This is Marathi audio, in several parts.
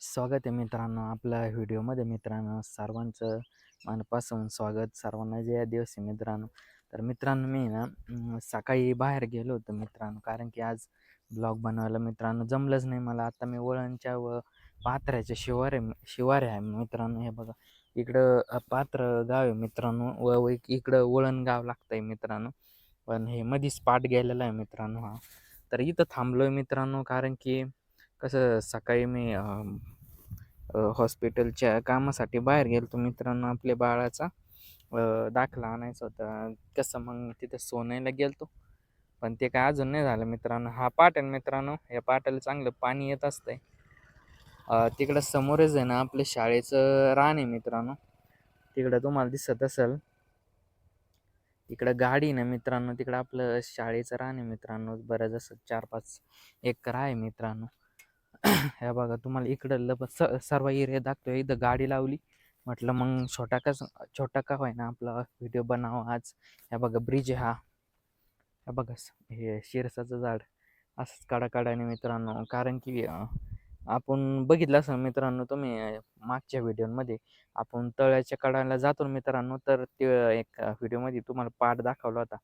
स्वागत आहे मित्रांनो आपल्या व्हिडिओमध्ये मित्रांनो. सर्वांचं मनापासून स्वागत. सर्वांना जे या दिवशी मित्रांनो. तर मित्रांनो मी ना सकाळी बाहेर गेलो होतो मित्रांनो. कारण की आज ब्लॉग बनवायला मित्रांनो जमलंच नाही मला. आता मी वळणच्या व पात्र्याच्या शिवार आहे शिवार आहे मित्रांनो. हे बघा इकडं पात्र गाव आहे मित्रांनो. व इकडं वळण गाव लागतंय मित्रांनो. पण हे मधीच पाठ गेलेला आहे मित्रांनो हा. तर इथं थांबलो आहे मित्रांनो कारण की कसं सकाळी मी हॉस्पिटलच्या कामासाठी बाहेर गेलतो मित्रांनो. आपल्या बाळाचा दाखला आणायचा होता. कसं मग तिथं सोनायला गेलतो. पण ते काय अजून नाही झालं मित्रांनो. हा पाटण मित्रांनो या पाटाला चांगलं पाणी येत असतंय. तिकडं समोरच आहे ना आपल्या शाळेचं रान आहे मित्रांनो. तिकडं तुम्हाला दिसत असेल. इकडं गाडी ना मित्रांनो तिकडं आपलं शाळेचं रान आहे मित्रांनो. बरं जसं चार पाच एकर आहे मित्रांनो. ह्या बघा तुम्हाला इकडं लप स सर्व एरिया दाखतोय इथं गाडी लावली. म्हटलं मग छोटा का छोटा का होईना आपला व्हिडिओ बनावा आज. ह्या बघा ब्रिज हा. ह्या बघा हे शिरसाचं झाड. असंच काढाकाडाने मित्रांनो. कारण की आपण बघितलं असं मित्रांनो तुम्ही मागच्या व्हिडिओमध्ये आपण तळ्याच्या कडाला जातो मित्रांनो तर ते एक व्हिडिओमध्ये तुम्हाला पाठ दाखवला होता.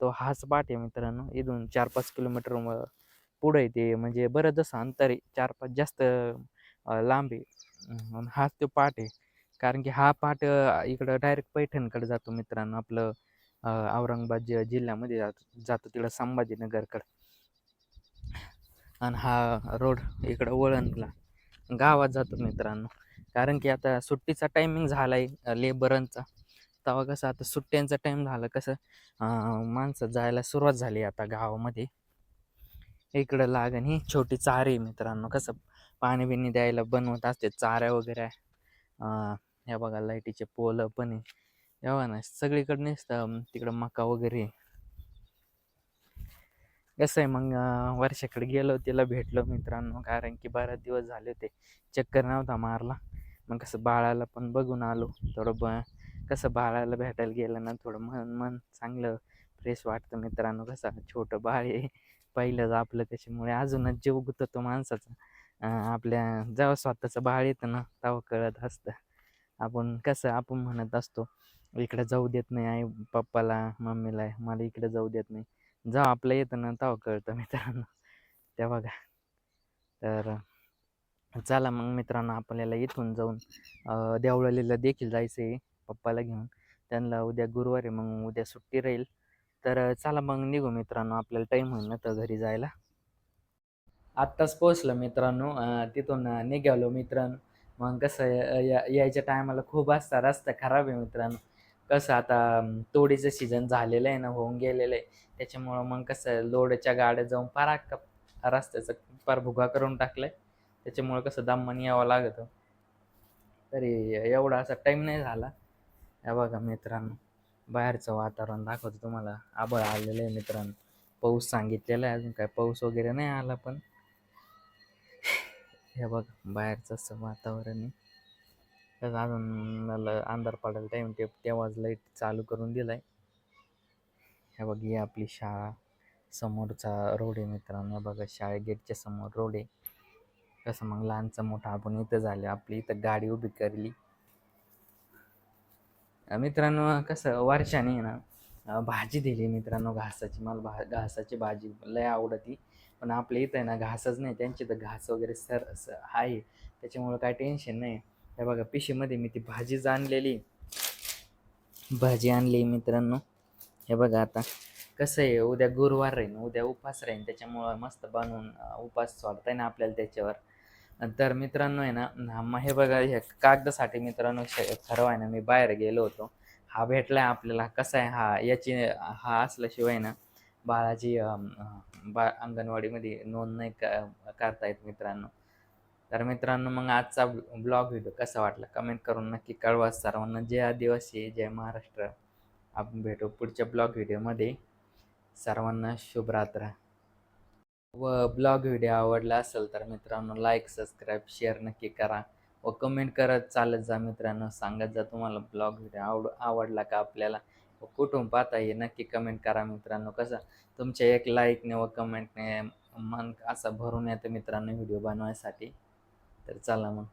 तो हाच पाठ आहे मित्रांनो. इथून चार पाच किलोमीटर पुढं आहे ते म्हणजे बरं जसं अंतर आहे चार पाच जास्त लांब आहे. हाच तो पाठ आहे. कारण की हा पाठ इकडं डायरेक्ट पैठणकडे जातो मित्रांनो आपलं औरंगाबाद जिल्ह्यामध्ये जातो जातो तिकडं संभाजीनगरकडं. आणि हा रोड इकडं वळणला. गावात जातो मित्रांनो. कारण की आता सुट्टीचा टायमिंग झाला आहे लेबरांचा तेव्हा कसं आता सुट्ट्यांचा टाईम झाला कसं माणसं जायला सुरुवात झाली आता गावामध्ये. इकडं लागण ही छोटी चार आहे मित्रांनो. कसं पाणी बिणी द्यायला बनवत असते चाऱ्या वगैरे या बघा लाईटीचे पोल पण आहे. बघा ना सगळीकडे नसतं तिकडं मका वगैरे कसं आहे मग वर्षाकडे गेलो तिला भेटलो मित्रांनो कारण की बरेच दिवस झाले होते. चक्कर नव्हता मारला. मग कसं बाळाला पण बघून आलो थोडं ब कसं बाळाला भेटायला गेलं ना थोडं मन मन चांगलं फ्रेश वाटतं मित्रांनो. कसं छोटं बाळ आहे. पाहिलं आपलं त्याच्यामुळे अजूनच जीव गुततो माणसाचा. आपल्या जेव्हा स्वतःचं बाळ येतं ना तेव्हा कळत असतं. आपण कसं आपण म्हणत असतो इकडे जाऊ देत नाही आई पप्पाला मम्मीला मला इकडे जाऊ देत नाही. जेव्हा आपलं येतं ना तेव्हा कळतं मित्रांनो. तेव्हा बघा. तर चला मग मित्रांनो आपल्याला इथून जाऊन देवळालीला देखील जायचं आहे पप्पाला घेऊन. त्यांना उद्या गुरुवारी मग उद्या सुट्टी राहील. तर चला मग निघू मित्रांनो आपल्याला टाईम होईल ना तर घरी जायला. आत्ताच पोचलं मित्रांनो तिथून निघालो मित्रांनो. मग कसं या यायच्या टायमाला खूप असता रस्ता खराब आहे मित्रांनो. कसं आता तोडीचं सीझन झालेलं आहे ना होऊन गेलेलं आहे. त्याच्यामुळं मग कसं लोडच्या गाड्या जाऊन पार रस्त्याचा पार भुगा करून टाकलाय. त्याच्यामुळं कसं दमन यावं लागतं. तरी एवढा असा टाईम नाही झाला. या बघा मित्रांनो. बाहेरचं वातावरण दाखवतो तुम्हाला. आबळ आलेलं आहे मित्रांनो. पाऊस सांगितलेला आहे अजून काय पाऊस वगैरे नाही आला पण. हे बघ बाहेरचं असं वातावरण आहे. तर अजून मला अंधार पडायला टाईम ते तेव्हाच लाइट चालू करून दिलाय. हे बघ ही आपली शाळा. समोरचा रोड आहे मित्रांनो. हे बघा शाळे गेटच्या समोर रोड आहे. कसं मग लहानचं मोठं आपण इथं झालं आपली इथं गाडी उभी करली. मित्रांनो कसं वर्षाने ना भाजी दिली मित्रांनो घासाची. मला भा घासाची भाजी लय आवडती. पण आपल्या इथं आहे ना घासच नाही. त्यांची तर घास वगैरे सर स- आहे. त्याच्यामुळं काय टेन्शन नाही. हे बघा पिशीमध्ये मी ती भाजीच आणलेली. भाजी आणली मित्रांनो. हे बघा आता कसं आहे उद्या गुरुवार राहीन उद्या उपास राहीन. त्याच्यामुळं मस्त बनवून उपास सोडता ना आपल्याला त्याच्यावर. तर मित्रांनो आहे ना मग हे बघा हे कागदासाठी मित्रांनो श- खरं आहे ना मी बाहेर गेलो होतो. हा भेटलाय आपल्याला कसा आहे हा? याची हा असल्याशिवाय ना बाळाची बा अंगणवाडीमध्ये नोंद नाही क- करता येत मित्रांनो. तर मित्रांनो मग आजचा ब्लॉग व्हिडिओ कसा वाटला? कमेंट करून नक्की कळवा सर्वांना. जय आदिवासी जय महाराष्ट्र. आपण भेटू पुढच्या ब्लॉग व्हिडिओमध्ये. सर्वांना शुभरात्र. व ब्लॉग व्हिडिओ आवडला असेल तर मित्रांनो लाईक सबस्क्राईब शेअर नक्की करा व कमेंट करत चालत जा मित्रांनो. सांगत जा तुम्हाला ब्लॉग व्हिडिओ आवड आवडला का आपल्याला व कुठून पाहता हे नक्की कमेंट करा मित्रांनो. कसं तुमच्या एक लाईकने व कमेंटने मन असं भरून येतं मित्रांनो व्हिडिओ बनवायसाठी. तर चला मग.